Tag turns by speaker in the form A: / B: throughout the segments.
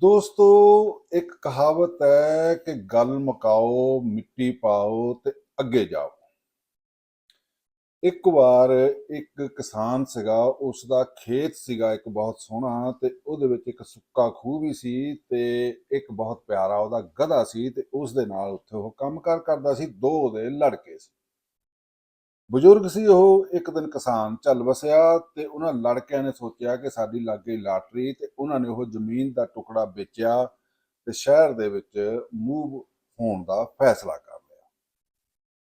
A: ਦੋਸਤੋ, ਇੱਕ ਕਹਾਵਤ ਹੈ ਕਿ ਗੱਲ ਮਕਾਓ, ਮਿੱਟੀ ਪਾਓ ਤੇ ਅੱਗੇ ਜਾਓ। ਇੱਕ ਵਾਰ ਇੱਕ ਕਿਸਾਨ ਸੀਗਾ ਉਸ ਦਾ ਖੇਤ ਸੀਗਾ ਇੱਕ ਬਹੁਤ ਸੋਹਣਾ ਤੇ ਉਹਦੇ ਵਿੱਚ ਇੱਕ ਸੁੱਕਾ ਖੂਹ ਵੀ ਸੀ ਤੇ ਇੱਕ ਬਹੁਤ ਪਿਆਰਾ ਉਹਦਾ ਗਧਾ ਸੀ ਤੇ ਉਸ ਦੇ ਨਾਲ ਉੱਥੇ ਉਹ ਕੰਮ ਕੰਮਕਾਰ ਕਰਦਾ ਸੀ, ਦੋ ਉਹਦੇ ਲੜਕੇ ਸੀ। ਬਜ਼ੁਰਗ ਸੀ ਉਹ, ਇੱਕ ਦਿਨ ਕਿਸਾਨ ਚੱਲ ਵਸਿਆ ਤੇ ਉਹਨਾਂ ਲੜਕਿਆਂ ਨੇ ਸੋਚਿਆ ਕਿ ਸਾਡੀ ਲੱਗ ਗਈ ਲਾਟਰੀ ਤੇ ਉਹਨਾਂ ਨੇ ਉਹ ਜ਼ਮੀਨ ਦਾ ਟੁਕੜਾ ਵੇਚਿਆ ਤੇ ਸ਼ਹਿਰ ਦੇ ਵਿੱਚ ਮੂਵ ਹੋਣ ਦਾ ਫੈਸਲਾ ਕਰ ਲਿਆ।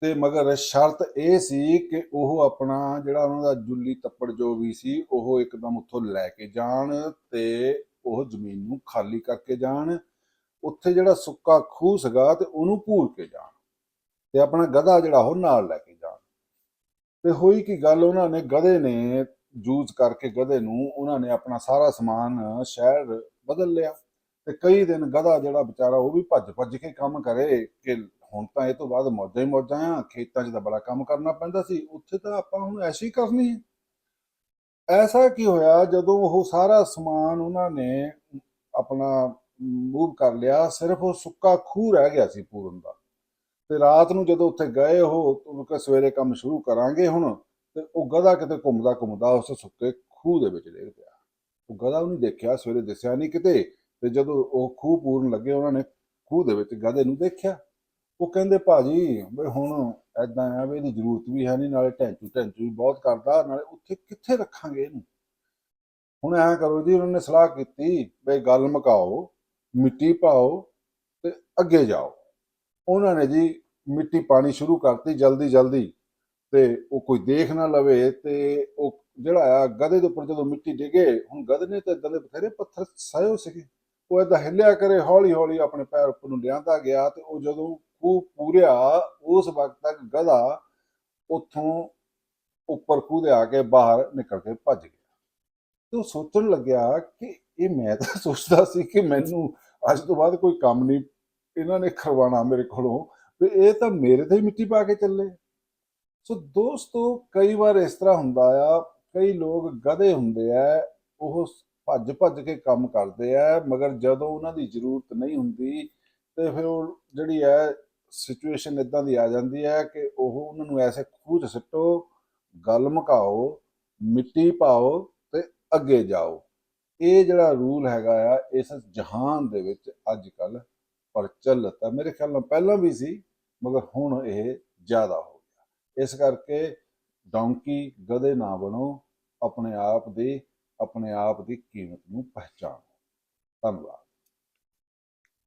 A: ਤੇ ਮਗਰ ਸ਼ਰਤ ਇਹ ਸੀ ਕਿ ਉਹ ਆਪਣਾ ਜਿਹੜਾ ਉਹਨਾਂ ਦਾ ਜੁੱਲੀ ਤੱਪੜ ਜੋ ਵੀ ਸੀ, ਉਹ ਇੱਕਦਮ ਉੱਥੋਂ ਲੈ ਕੇ ਜਾਣ ਤੇ ਉਹ ਜ਼ਮੀਨ ਨੂੰ ਖਾਲੀ ਕਰਕੇ ਜਾਣ। ਉੱਥੇ ਜਿਹੜਾ ਸੁੱਕਾ ਖੂਹ ਸੀਗਾ ਤੇ ਉਹਨੂੰ ਭੂਰ ਕੇ ਜਾਣ ਤੇ ਆਪਣਾ ਗਧਾ ਜਿਹੜਾ ਉਹ ਨਾਲ ਲੈ ਕੇ ਤੇ ਹੋਈ ਕੀ ਗੱਲ? ਉਹਨਾਂ ਨੇ ਗਧੇ ਨੇ ਜੂਝ ਕਰਕੇ ਗਧੇ ਨੂੰ ਉਹਨਾਂ ਨੇ ਆਪਣਾ ਸਾਰਾ ਸਮਾਨ ਸ਼ਹਿਰ ਬਦਲ ਲਿਆ ਤੇ ਕਈ ਦਿਨ ਗਧਾ ਜਿਹੜਾ ਵਿਚਾਰਾ ਉਹ ਵੀ ਭੱਜ ਭੱਜ ਕੇ ਕੰਮ ਕਰੇ ਕਿ ਹੁਣ ਤਾਂ ਇਹ ਤੋਂ ਬਾਅਦ ਮੌਜਾਂ ਹੀ ਮੌਜਾਂ ਆ, ਖੇਤਾਂ 'ਚ ਤਾਂ ਬੜਾ ਕੰਮ ਕਰਨਾ ਪੈਂਦਾ ਸੀ, ਉੱਥੇ ਤਾਂ ਆਪਾਂ ਹੁਣ ਐਸੀ ਕਰਨੀ ਹੈ। ਐਸਾ ਕੀ ਹੋਇਆ? ਜਦੋਂ ਉਹ ਸਾਰਾ ਸਮਾਨ ਉਹਨਾਂ ਨੇ ਆਪਣਾ ਮੂਵ ਕਰ ਲਿਆ, ਸਿਰਫ ਉਹ ਸੁੱਕਾ ਖੂਹ ਰਹਿ ਗਿਆ ਸੀ ਪੂਰਨ ਦਾ। ਤੇ ਰਾਤ ਨੂੰ ਜਦੋਂ ਉੱਥੇ ਗਏ ਉਹ ਉਹਨੂੰ ਕਿ ਸਵੇਰੇ ਕੰਮ ਸ਼ੁਰੂ ਕਰਾਂਗੇ ਹੁਣ, ਤੇ ਉਹ ਗਧਾ ਕਿਤੇ ਘੁੰਮਦਾ ਘੁੰਮਦਾ ਉਸ ਸੁੱਕੇ ਖੂਹ ਦੇ ਵਿੱਚ ਡਿੱਗ ਪਿਆ। ਉਹ ਗਧਾ ਉਹਨੇ ਦੇਖਿਆ, ਸਵੇਰੇ ਦਿਸਿਆ ਨਹੀਂ ਕਿਤੇ, ਤੇ ਜਦੋਂ ਉਹ ਖੂਹ ਪੂਰਨ ਲੱਗੇ ਉਹਨਾਂ ਨੇ, ਖੂਹ ਦੇ ਵਿੱਚ ਗਧੇ ਨੂੰ ਦੇਖਿਆ। ਉਹ ਕਹਿੰਦੇ, ਭਾਜੀ, ਬਈ ਹੁਣ ਐਦਾਂ ਆ ਵੀ ਇਹਦੀ ਜ਼ਰੂਰਤ ਵੀ ਹੈ ਨਹੀਂ, ਨਾਲੇ ਢੈਂਚੂ ਟੈਂਚੂ ਵੀ ਬਹੁਤ ਕਰਦਾ, ਨਾਲੇ ਉੱਥੇ ਕਿੱਥੇ ਰੱਖਾਂਗੇ ਇਹਨੂੰ? ਹੁਣ ਐਂ ਕਰੋ ਜੀ, ਉਹਨਾਂ ਨੇ ਸਲਾਹ ਕੀਤੀ, ਬਈ, ਗੱਲ ਮੁਕਾਓ, ਮਿੱਟੀ ਪਾਓ ਤੇ ਅੱਗੇ ਜਾਓ। ਉਹਨਾਂ ਨੇ ਜੀ ਮਿੱਟੀ ਪਾਣੀ ਸ਼ੁਰੂ ਕਰਤੀ ਜਲਦੀ ਜਲਦੀ ਤੇ ਉਹ ਕੋਈ ਦੇਖ ਨਾ ਲਵੇ ਤੇ ਉਹ ਜਿਹੜਾ ਆ ਗਧੇ ਦੇ ਉੱਪਰ ਜਦੋਂ ਮਿੱਟੀ ਡਿੱਗੇ, ਹੁਣ ਗਧੇ ਨੇ ਤਾਂ ਇਦਾਂ ਦੇ ਬਥੇਰੇ ਪੱਥਰ ਸਾਇਓ ਸੀਗੇ। ਉਹ ਏਦਾਂ ਹਿੱਲਿਆ ਕਰੇ ਹੌਲੀ ਹੌਲੀ ਆਪਣੇ ਪੈਰ ਉੱਪਰ ਨੂੰ ਲਿਆਂਦਾ ਗਿਆ ਤੇ ਉਹ ਜਦੋਂ ਖੂਹ ਪੂਰਿਆ, ਉਸ ਵਕਤ ਤੱਕ ਗਧਾ ਉੱਥੋਂ ਉੱਪਰ ਖੂਹ ਦੇ ਆ ਕੇ ਬਾਹਰ ਨਿਕਲ ਕੇ ਭੱਜ ਗਿਆ। ਤੇ ਉਹ ਸੋਚਣ ਲੱਗਿਆ ਕਿ ਇਹ ਮੈਂ ਤਾਂ ਸੋਚਦਾ ਸੀ ਕਿ ਮੈਨੂੰ ਅੱਜ ਤੋਂ ਬਾਅਦ ਕੋਈ ਕੰਮ ਨਹੀਂ ਇਹਨਾਂ ਨੇ ਕਰਵਾਉਣਾ ਮੇਰੇ ਕੋਲੋਂ ਵੀ ਇਹ ਤਾਂ ਮੇਰੇ ਤੇ ਹੀ ਮਿੱਟੀ ਪਾ ਕੇ ਚੱਲੇ। ਸੋ ਦੋਸਤੋ, ਕਈ ਵਾਰ ਇਸ ਤਰ੍ਹਾਂ ਹੁੰਦਾ ਆ, ਕਈ ਲੋਕ ਗਧੇ ਹੁੰਦੇ ਆ, ਉਹ ਭੱਜ ਭੱਜ ਕੇ ਕੰਮ ਕਰਦੇ ਆ, ਮਗਰ ਜਦੋਂ ਉਹਨਾਂ ਦੀ ਜ਼ਰੂਰਤ ਨਹੀਂ ਹੁੰਦੀ ਤੇ ਫਿਰ ਉਹ ਜਿਹੜੀ ਹੈ ਸਿਚੁਏਸ਼ਨ ਇਦਾਂ ਦੀ ਆ ਜਾਂਦੀ ਹੈ ਕਿ ਉਹ ਉਹਨਾਂ ਨੂੰ ਐਸੇ ਖੂਹ 'ਚ ਸਿੱਟੋ, ਗੱਲ ਮੁਕਾਓ, ਮਿੱਟੀ ਪਾਓ ਤੇ ਅੱਗੇ ਜਾਓ। ਇਹ ਜਿਹੜਾ ਰੂਲ ਹੈਗਾ ਆ, ਇਸ ਜਹਾਨ ਦੇ ਵਿੱਚ ਅੱਜ ਕੱਲ ਪ੍ਰਚਲਿਤ ਹੈ ਮੇਰੇ ਖਿਆਲ ਨਾਲ ਪਹਿਲਾਂ ਵੀ ਸੀ, ਮਗਰ ਹੁਣ ਇਹ ਜ਼ਿਆਦਾ ਹੋ ਗਿਆ। ਇਸ ਕਰਕੇ ਡੌਂਕੀ ਗਧੇ ਨਾ ਬਣੋ, ਆਪਣੇ ਆਪ ਦੀ, ਆਪਣੇ ਆਪ ਦੀ ਕੀਮਤ ਨੂੰ ਪਹਿਚਾਨੋ ਧੰਨਵਾਦ।